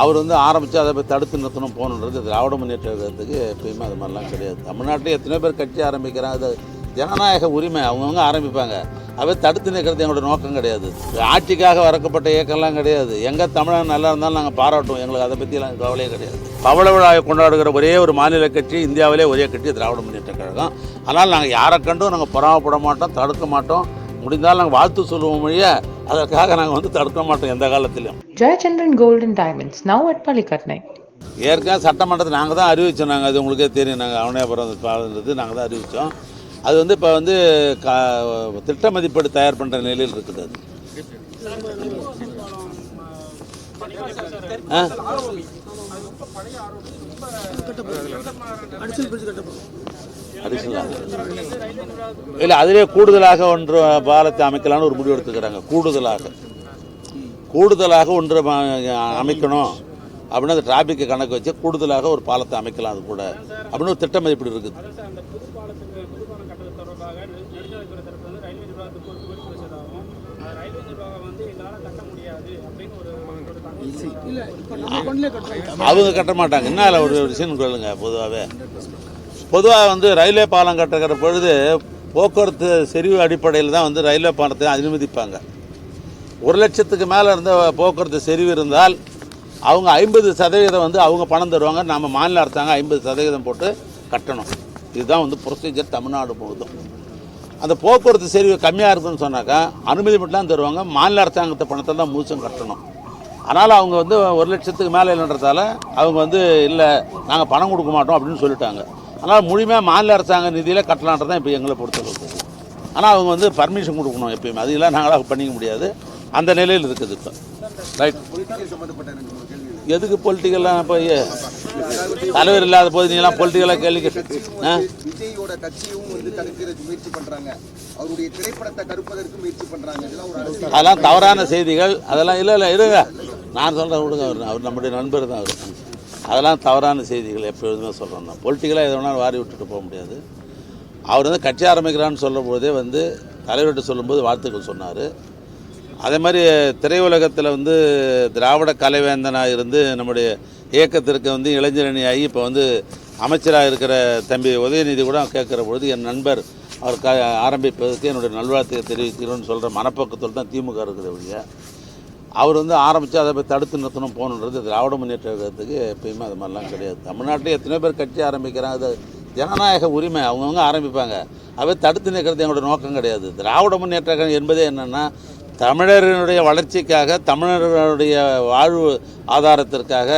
அவர் வந்து ஆரம்பித்து அதை போய் தடுத்து நிறுத்தணும் போகணுன்றது திராவிட முன்னேற்ற கழகத்துக்கு எப்பயுமே அது மாதிரிலாம் கிடையாது. தமிழ்நாட்டில் எத்தனையோ பேர் கட்சி ஆரம்பிக்கிறாங்க. அது ஜனநாயக உரிமை அவங்கவுங்க ஆரம்பிப்பாங்க. அவை தடுத்து நிற்கிறது எங்களோட நோக்கம் கிடையாது. ஆட்சிக்காக வரக்கப்பட்ட இயக்கம்லாம் கிடையாது. எங்கள் தமிழன் நல்லா இருந்தாலும் நாங்கள் பாராட்டுவோம். எங்களுக்கு அதை பற்றிலாம் கவலையே கிடையாது. பவள விழாவை கொண்டாடுகிற ஒரே ஒரு மாநில கட்சி இந்தியாவிலே ஒரே கட்சி திராவிட முன்னேற்ற கழகம். ஆனால் நாங்கள் யாரை கண்டும் நாங்கள் பொறாமப்பட மாட்டோம் தடுக்க மாட்டோம். முடிந்தால் நாங்கள் வாழ்த்து சொல்லுவோம் மொழியை அதற்காக நாங்கள் வந்து தடுக்க மாட்டோம் எந்த காலத்திலும். Gold and Diamonds, now at Palikatnai. ஏற்கனவே சட்டமன்றத்தை நாங்கள் தான் அறிவித்தோம் நாங்கள் அது உங்களுக்கே தெரியும். நாங்கள் அவனியாபுரம் பாடுறது நாங்கள் தான் அறிவித்தோம் அது வந்து இப்போ வந்து கா திட்ட மதிப்பீடு தயார் பண்ணுற நிலையில் இருக்குது அது. இல்லை அதிலே கூடுதலாக ஒன்று பாலத்தை அமைக்கலாம்னு ஒரு முடிவு எடுத்துக்கிறாங்க கூடுதலாக. கூடுதலாக ஒன்று அமைக்கணும். அப்படின்னா அந்த டிராஃபிக்கை கணக்கு வச்சு கூடுதலாக ஒரு பாலத்தை அமைக்கலாம் அது கூட. அப்படின்னு ஒரு திட்டம் இப்படி இருக்குது. ரயில்வே நிர்வாகம் வந்து எங்களால் கட்ட முடியாது அப்படின்னு ஒரு அவங்க கட்ட மாட்டாங்க. என்ன அதில் ஒரு விஷயம் சொல்லுங்க பொதுவாகவே பொதுவாக வந்து ரயில்வே பாலம் கட்டுகிற பொழுது போக்குவரத்து செறிவு அடிப்படையில் தான் வந்து ரயில்வே பாலத்தை அனுமதிப்பாங்க. ஒரு லட்சத்துக்கு மேலே இருந்த போக்குவரத்து செறிவு இருந்தால் அவங்க ஐம்பது சதவீதம் வந்து அவங்க பணம் தருவாங்க. நம்ம மாநில அரசாங்கம் ஐம்பது சதவீதம் போட்டு கட்டணும். இதுதான் வந்து ப்ரொசீஜர் தமிழ்நாடு முழுவதும் அந்த போக்குவரத்து செறிவு கம்மியாக இருக்குன்னு சொன்னாக்கா அனுமதி மட்டும் தான் தருவாங்க. மாநில அரசாங்கத்தை பணத்தை தான் முழுசும் கட்டணும். அதனால் அவங்க வந்து ஒரு லட்சத்துக்கு மேலே இல்லைன்றதால அவங்க வந்து இல்லை நாங்கள் பணம் கொடுக்க மாட்டோம் அப்படின்னு சொல்லிட்டாங்க. அதனால் முழுமையாக மாநில அரசாங்க நிதியில் கட்டலான்றது தான் இப்போ எங்களை பொறுத்தளவுக்கு ஆனால் அவங்க வந்து பர்மிஷன் கொடுக்கணும் எப்பயுமே. அது இல்லை நாங்களாக பண்ணிக்க முடியாது. அந்த நிலையில் இருக்குது இப்போ. ரைட் எதுக்கு பொலிட்டிக்கல்லாம் போய் தலைவர் இல்லாத போது நீங்களாம் பொலிட்டிக்கலாக கேள்வி விஜயோட கட்சியும் வந்து தடுக்கிற முயற்சி பண்றாங்க. அவருடைய திரைப்படத்தை தடுப்பதற்கு முயற்சி அரசியல் அதெல்லாம் தவறான செய்திகள். அதெல்லாம் இல்லை இல்லை இருங்க. நான் சொல்கிறேன் விடுங்க. அவர் அவர் நம்முடைய நண்பர் தான் அவர். அதெல்லாம் தவறான செய்திகள் எப்பொழுதுமே சொல்கிறோம் நான் பொலிட்டிக்கலாக எது வேணாலும் வாரி விட்டுட்டு போக முடியாது. அவர் வந்து கட்சி ஆரம்பிக்கிறான்னு சொல்லும் போதே வந்து தலைவர்கிட்ட சொல்லும்போது வாழ்த்துக்கள் சொன்னார். அதே மாதிரி திரையுலகத்தில் வந்து திராவிட கலைவேந்தனாக இருந்து நம்முடைய இயக்கத்திற்கு வந்து இளைஞரணி ஆகி இப்போ வந்து அமைச்சராக இருக்கிற தம்பி உதயநிதி கூட கேட்குற பொழுது என் நண்பர் அவர் க ஆரம்பிப்பதற்கு என்னுடைய நல்வாழ்த்தையை தெரிவிக்கிறோன்னு சொல்கிற மனப்பக்கத்தில் தான் திமுக இருக்குது ஒழிய. அவர் வந்து ஆரம்பித்து அதை போய் தடுத்து நிறுத்தணும் போகணுன்றது திராவிட முன்னேற்ற கழகத்துக்கு எப்பயுமே அது மாதிரிலாம் கிடையாது. தமிழ்நாட்டில் எத்தனையோ பேர் கட்சி ஆரம்பிக்கிறாங்க. அது ஜனநாயக உரிமை அவங்கவுங்க ஆரம்பிப்பாங்க. அவை தடுத்து நிற்கிறது எங்களோட நோக்கம் கிடையாது. திராவிட முன்னேற்ற கழகம் என்பதே என்னென்னா தமிழரினுடைய வளர்ச்சிக்காக தமிழர்களுடைய வாழ்வு ஆதாரத்திற்காக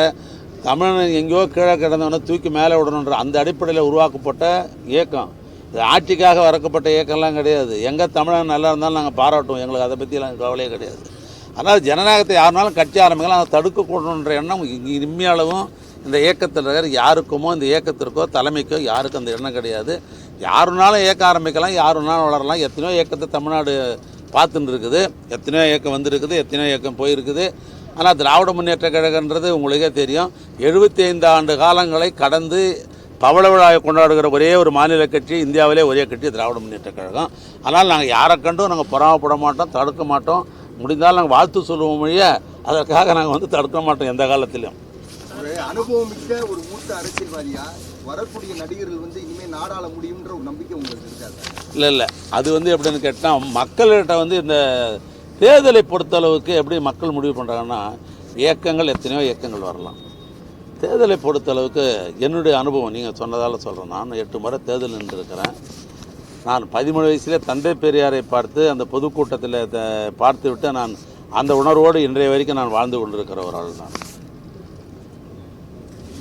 தமிழன் எங்கேயோ கீழே கிடந்தவனை தூக்கி மேலே விடணுன்ற அந்த அடிப்படையில் உருவாக்கப்பட்ட இயக்கம். இது ஆட்சிக்காக வரக்கப்பட்ட இயக்கம்லாம் கிடையாது. எங்கே தமிழன் நல்லா இருந்தாலும் நாங்கள் பாராட்டுவோம். எங்களுக்கு அதை பற்றிலாம் கவலையே கிடையாது. அதனால் ஜனநாயகத்தை யாருனாலும் கட்சி ஆரம்பிக்கலாம். அதை தடுக்கக்கூடணுன்ற எண்ணம் இங்கே இந்த இயக்கத்தில் இருக்கிற யாருக்குமோ இந்த இயக்கத்திற்கோ தலைமைக்கோ யாருக்கும் அந்த எண்ணம் கிடையாது. யாருனாலும் இயக்க ஆரம்பிக்கலாம் யாருனாலும் வளரலாம். எத்தனையோ இயக்கத்தை தமிழ்நாடு பார்த்துட்டு இருக்குது எத்தனையோ இயக்கம் வந்திருக்குது எத்தனையோ இயக்கம் போயிருக்குது. ஆனால் திராவிட முன்னேற்ற கழகன்றது உங்களுக்கே தெரியும். எழுபத்தி ஐந்து ஆண்டு காலங்களை கடந்து பவள விழாவை கொண்டாடுகிற ஒரே ஒரு மாநில கட்சி இந்தியாவிலே ஒரே கட்சி திராவிட முன்னேற்ற கழகம். ஆனால் நாங்கள் யாரை கண்டும் நாங்கள் பொறாமப்பட மாட்டோம் தடுக்க மாட்டோம். முடிந்தால் நாங்கள் வாழ்த்து சொல்லுவோம் மொழிய அதற்காக நாங்கள் வந்து தடுக்க மாட்டோம் எந்த காலத்திலும். அனுபவம் மிக்க ஒரு மூத்த அரசியல்வாதியா? வரக்கூடிய நடிகர்கள் வந்து இனிமேல் நாடாள முடியுன்ற ஒரு நம்பிக்கை உங்களுக்கு இருக்காது? இல்லை இல்லை. அது வந்து எப்படின்னு கேட்டால் மக்கள்கிட்ட வந்து இந்த தேர்தலை பொறுத்தளவுக்கு எப்படி மக்கள் முடிவு பண்ணுறாங்கன்னா இயக்கங்கள் எத்தனையோ இயக்கங்கள் வரலாம். தேர்தலை பொறுத்தளவுக்கு என்னுடைய அனுபவம் நீங்கள் சொன்னதால் சொல்கிறேன் நான் எட்டு முறை தேர்தல் நின்றுருக்கிறேன். நான் பதிமூணு வயசுலே தந்தை பெரியாரை பார்த்து அந்த பொதுக்கூட்டத்தில் த- பார்த்து விட்டு நான் அந்த உணர்வோடு இன்றைய வரைக்கும் நான் வாழ்ந்து கொண்டிருக்கிற ஒரு ஆள் நான்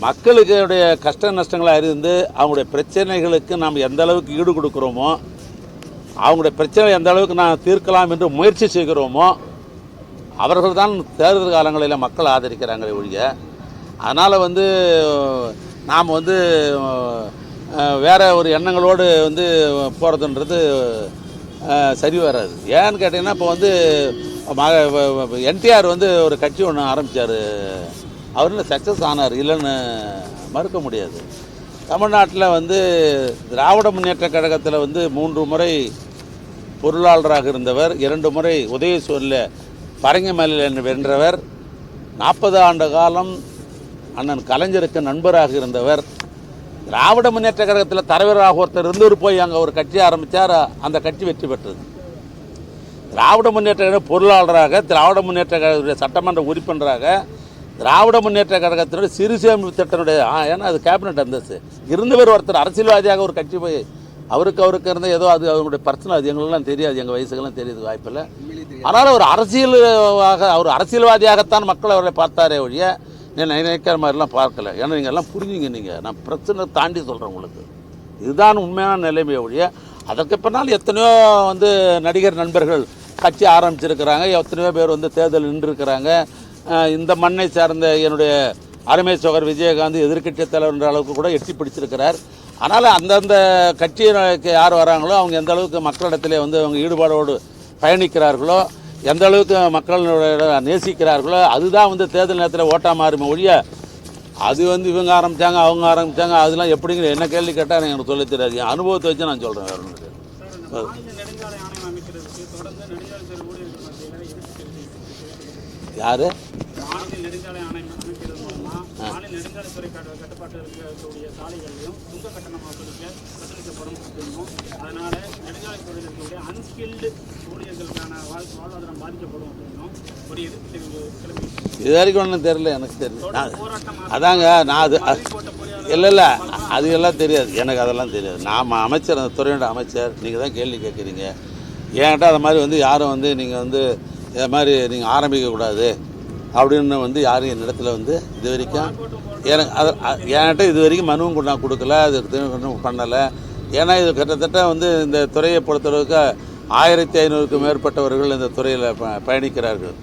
மக்களுடைய கஷ்ட நஷ்டங்களை அறிந்து அவங்களுடைய பிரச்சனைகளுக்கு நாம் எந்த அளவுக்கு ஈடு கொடுக்குறோமோ அவங்களுடைய பிரச்சனை எந்த அளவுக்கு நான் தீர்க்கலாம் என்று முயற்சி செய்கிறோமோ அவர்கள் தான் தேர்தல் காலங்களில் மக்கள் ஆதரிக்கிறாங்களே ஒழிய அதனால் வந்து நாம் வந்து வேறு ஒரு எண்ணங்களோடு வந்து போகிறதுன்றது சரி வராது. ஏன்னு கேட்டிங்கன்னா இப்போ வந்து என்டிஆர் வந்து ஒரு கட்சி ஒன்று ஆரம்பித்தார் அவரில் சக்ஸஸ் ஆனார். இல்லைன்னு மறுக்க முடியாது. தமிழ்நாட்டில் வந்து திராவிட முன்னேற்ற கழகத்தில் வந்து மூன்று முறை பொருளாளராக இருந்தவர் இரண்டு முறை உதயசூரில் பரங்கிமலையில் வென்றவர் நாற்பது ஆண்டு காலம் அண்ணன் கலைஞருக்கு நண்பராக இருந்தவர். திராவிட முன்னேற்ற கழகத்தில் தலைவராக ஒருத்தர் இருந்தவர் போய் அங்கே ஒரு கட்சி ஆரம்பித்தார் அந்த கட்சி வெற்றி பெற்றது. திராவிட முன்னேற்ற கழக பொருளாளராக திராவிட முன்னேற்ற கழகத்துடைய சட்டமன்ற உறுப்பினராக திராவிட முன்னேற்ற கழகத்தினுடைய சிறு சேமிப்பு திட்டனுடைய ஏன்னா அது கேபினட் அந்தஸ்து. இருந்தவர் ஒருத்தர் அரசியல்வாதியாக ஒரு கட்சி போய் அவருக்கு அவருக்கு இருந்த ஏதோ அது அவருடைய பர்சனல் அது எங்களுக்கெல்லாம் தெரியாது எங்கள் வயசுக்கெல்லாம் தெரியுது வாய்ப்பில்லை. ஆனால் அவர் அரசியலாக அவர் அரசியல்வாதியாகத்தான் மக்கள் அவரை பார்த்தாரே ஒழிய நீ நினைக்கிற மாதிரிலாம் பார்க்கல. ஏன்னா நீங்கள் எல்லாம் புரிஞ்சுங்க நீங்கள் நான் பிரச்சனை தாண்டி சொல்கிறேன் உங்களுக்கு. இதுதான் உண்மையான நிலைமை ஒழிய அதற்கு பின்னால் எத்தனையோ வந்து நடிகர் நண்பர்கள் கட்சி ஆரம்பிச்சிருக்கிறாங்க எத்தனையோ பேர் வந்து தேர்தல் நின்றுருக்கிறாங்க. இந்த மண்ணை சார்ந்த என்னுடைய அருமை சோகர் விஜயகாந்த் தலைவர் என்ற அளவுக்கு கூட எட்டி பிடிச்சிருக்கிறார். ஆனால் அந்தந்த கட்சியினருக்கு யார் வராங்களோ அவங்க எந்த அளவுக்கு மக்களிடத்திலே வந்து அவங்க ஈடுபாடோடு பயணிக்கிறார்களோ எந்த அளவுக்கு மக்களோட நேசிக்கிறார்களோ அதுதான் வந்து தேர்தல் நேரத்தில் ஓட்டா மாறுமே ஒழிய அது வந்து இவங்க ஆரம்பித்தாங்க அவங்க ஆரம்பித்தாங்க அதெல்லாம் எப்படிங்கிற என்ன கேள்வி கேட்டால் எனக்கு சொல்ல தெரியாது என் அனுபவத்தை வச்சு நான் சொல்கிறேன் வேறு நெடுஞ்சாலை ஆணையம் அமைக்கிறதுக்கு தொடர்ந்து நெடுஞ்சாலைத்துறை ஊழியர்கள் மத்தியில் எதிர்ப்பு தெரிவிக்கப்பட்டிருக்கு யார்? மாநில நெடுஞ்சாலை ஆணையம் அமைக்கிறது மூலமா மாநில நெடுஞ்சாலைத்துறை கட்டு- கட்டுப்பாட்டில் இருக்கக்கூடிய சாலைகளையும் சுங்க கட்டணம் வசூலிக்க வசூலிக்கப்படும் அப்படின்னும். அதனால நெடுஞ்சாலைத்துறையில் இருக்கக்கூடிய அன்ஸ்கில்டு ஊழியர்களுக்கான வாழ் வாழ்வாதாரம் பாதிக்கப்படும் அப்படின்னும் ஒரு எதிர்ப்பு தெரிவி கிளம்பி இது வரைக்கும் ஒன்றும் தெரியல எனக்கு தெரியல. அதாங்க நான் அது இல்லை இல்லை. அது எல்லாம் தெரியாது. எனக்கு அதெல்லாம் தெரியாது. நாம் அமைச்சர் அந்த துறையோட அமைச்சர் நீங்கள் தான் கேள்வி கேட்குறீங்க. என்கிட்ட அது மாதிரி வந்து யாரும் வந்து நீங்கள் வந்து இது மாதிரி நீங்கள் ஆரம்பிக்கக்கூடாது அப்படின்னு வந்து யாரும் என்னிடத்துல வந்து இது வரைக்கும் எனக்கு அது என்கிட்ட இது வரைக்கும் மனுவும் கொண்டா கொடுக்கல அது ஒன்றும் பண்ணலை. ஏன்னா இது கிட்டத்தட்ட வந்து இந்த துறையை பொறுத்தளவுக்கு ஆயிரத்தி ஐநூறுக்கு மேற்பட்டவர்கள் இந்த துறையில் ப பயணிக்கிறார்கள்.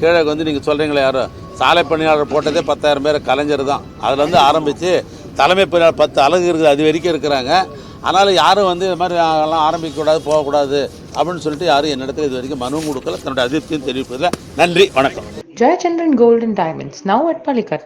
கீழே வந்து நீங்கள் சொல்கிறீங்களே யாரும் சாலை பணியாளர் போட்டதே பத்தாயிரம் பேர் கலைஞர் தான். அதில் வந்து ஆரம்பித்து தலைமை பொறியாளர் பத்து அழகு இருக்குது அது வரைக்கும் இருக்கிறாங்க. அதனால் யாரும் வந்து இது மாதிரி எல்லாம் ஆரம்பிக்கக்கூடாது போகக்கூடாது அப்படின்னு சொல்லிட்டு யாரும் என்னிடத்தில் இது வரைக்கும் மனுவும் கொடுக்கல. தன்னுடைய அதிருப்தியும் தெரிவிப்பதில் நன்றி வணக்கம். Jayachandran golden diamonds now at at